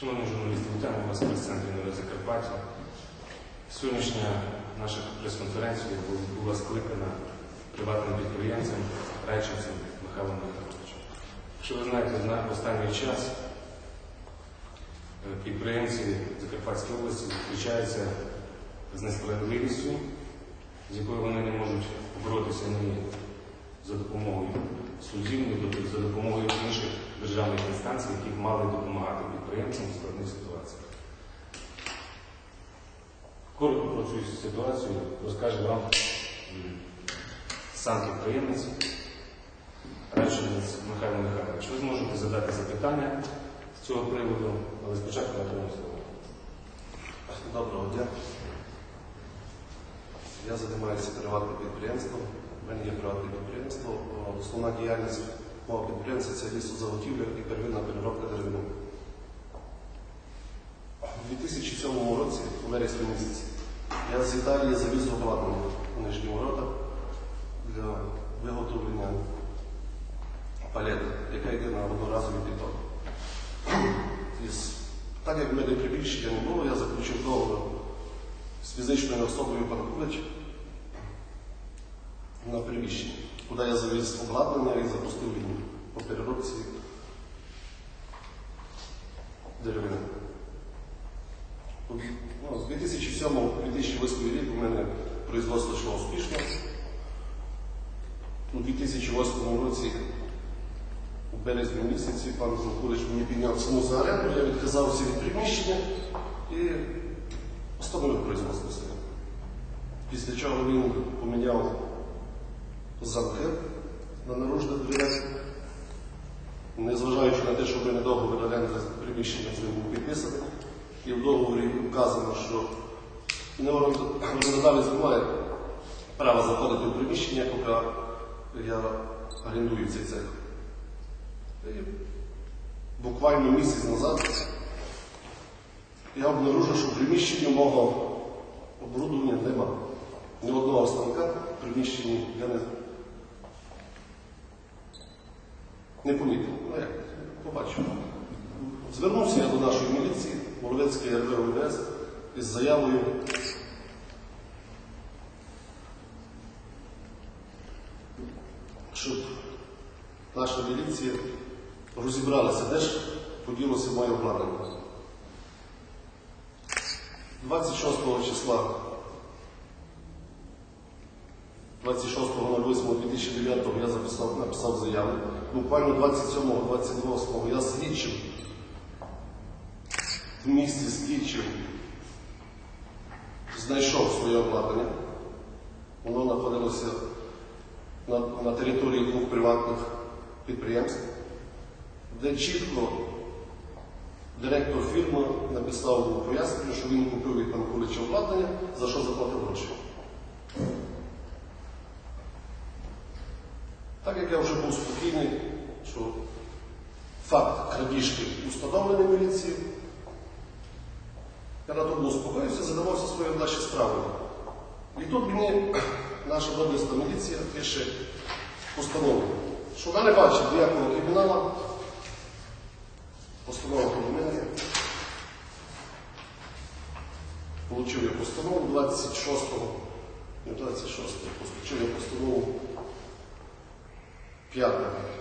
Шановні журналісти, вітаємо вас в прес-центрі Нове Закарпаття. Сьогоднішня наша прес-конференція була скликана приватним підприємцем Райченцем Михайлом Михайловичем. Якщо ви знаєте, на останній час е, підприємці Закарпатської області зустрічаються з несправедливістю, з якою вони не можуть боротися ні за допомогою судів, ні за допомогою інших державних інстанцій, які мали допомагати підприємцям в складних ситуаціях. Коротко про цю ситуацію розкаже вам сам підприємець Райчинець Михайло Михайлович. Ви зможете задати запитання з цього приводу, але спочатку на тому слово. Доброго дня. Я займаюся приватним підприємством. У мене є приватне підприємство. Основна діяльність мого підприємства це лісозаготівля і первинна переробка деревини. У 2007 році, у вересні місяці, я з Італії завіз обладнання у Нижні Ворота для виготовлення палет, яка йде на одноразовий підток. Так як в мене приміщення не було, я заключив договор з фізичною особою Панкулич на приміщення, куди я завіз обладнання і запустив лінію по переробці деревини. От, Ну, з 2007 по 2008 рік у мене производство йшло успішно. У 2008 році у березні місяці пан Кулич мені підняв ціну за оренду, я відказався від приміщення і остановив производство своє. Після чого він поміняв замки на наружних дверях, незважаючи на те, що в мене договір оренди приміщення ним був підписаний, і в договорі вказано, що орендодавець не має права заходити в приміщення, поки я орендую цей цех. І буквально місяць назад я обнаружив, що в приміщенні мого оборудовання нема. Ні одного станка в приміщенні я не, не помітив. Ну як, побачив. Звернувся я до нашої міліції, Воловецької РВ УВС, із заявою щоб наша міліція розібралася, де ж поділося моє обладнання. 26 числа 26.08.2009 я записав, написав заяву. Буквально 27-28 я слідчив в місті слідчив, знайшов своє обладнання. Воно знаходилося на, на території двох приватних підприємств, де чітко директор фірми написав пояснення, що він купив від Панкулича обладнання, за що заплатив гроші. Так як я вже був спокійний, що факт крадіжки установлений міліцією, я на тому успокоївся, задавався своєю далі справою. І тут мені наша обласна міліція пише постанову, що вона не бачить ніякого кримінала. Постанова про мене. Получив я постанову 26-го, не 26-го, получив я постанову 5-го.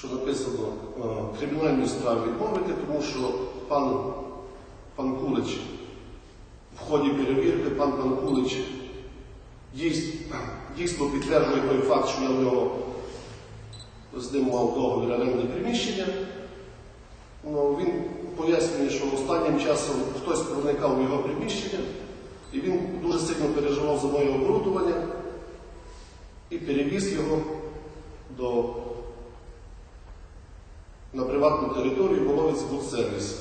Що написано е, кримінальні справи відмовити, тому що пан, пан Кулич в ході перевірки пан Панкулич дійсно, дійсно підтверджує той факт, що я в нього з ним мав договір оренди приміщення. Ну, він пояснює, що останнім часом хтось проникав в його приміщення, і він дуже сильно переживав за моє оборудовання і перевіз його до, приватну територію Воловець Буксервіс.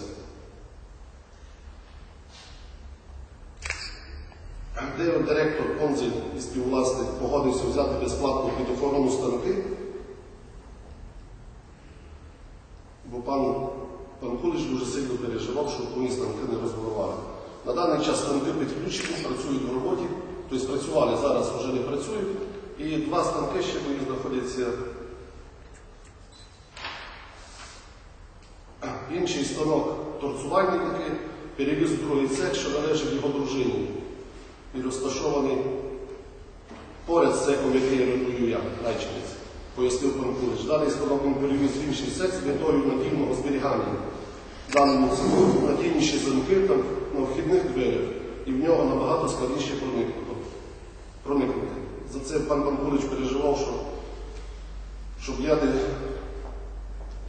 де директор Конзель і співвласник погодився взяти безплатно під охорону станки, бо пан, пан Кулич дуже сильно переживав, щоб вони станки не розбивали. На даний час станки підключені, працюють в роботі, тобто працювали, зараз вже не працюють. І два станки ще мої знаходяться інший станок торцувальний такий, перевіз в другий цех, що належить його дружині. І розташований поряд з цехом, який орендую я, Райчинець, пояснив Панкулич. Даний станок він перевіз в інший цех з метою надійного зберігання. Даному цеху надійніші замки там на вхідних дверях, і в нього набагато складніше проникнути. За це пан Панкулич переживав, що щоб я не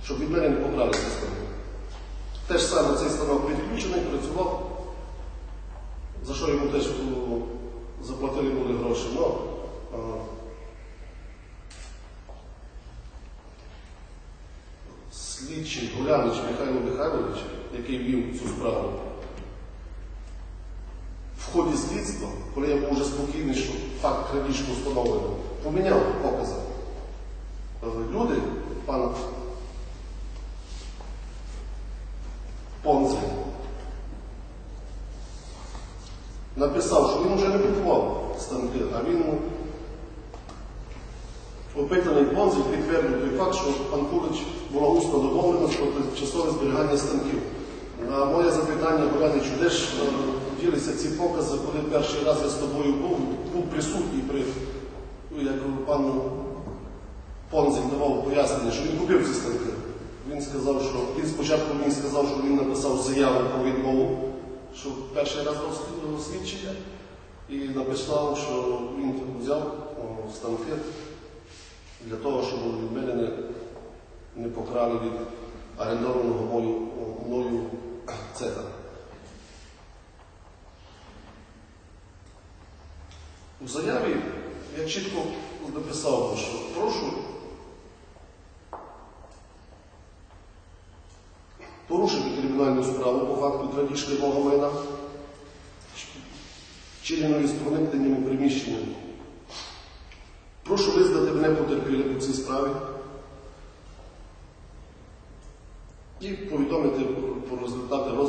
щоб від мене не покрали цей станок. Те ж саме цей станок відключений, працював, за що йому теж заплатили були гроші. Но, а, слідчий Гулянич Михайло Михайлович, який вів цю справу, в ході слідства, коли я був вже спокійний, що факт крадіжки встановлено, поміняв покази. Е, Люди, пан написав, що він вже не купував станки, а він опитаний Понзель підтвердив той факт, що пан Кулич була усно домовленість про тимчасове зберігання станків. На моє запитання, Горяничу, де ж е, ділися ці покази, коли перший раз я з тобою був, був присутній при, ну, як пан Понзель давав пояснення, що він купив ці станки. Він сказав, що він спочатку мені сказав, що він написав заяву про відмову, що перший раз дав слід- свідчення, і написав, що він взяв станки для того, щоб від мене не, не покрали від орендованого мною, мною цеха. У заяві я чітко написав, що прошу мого майна, вчиненої з проникненням приміщення. Прошу визнати мене потерпілим у цій справі і повідомити про результати розгляду.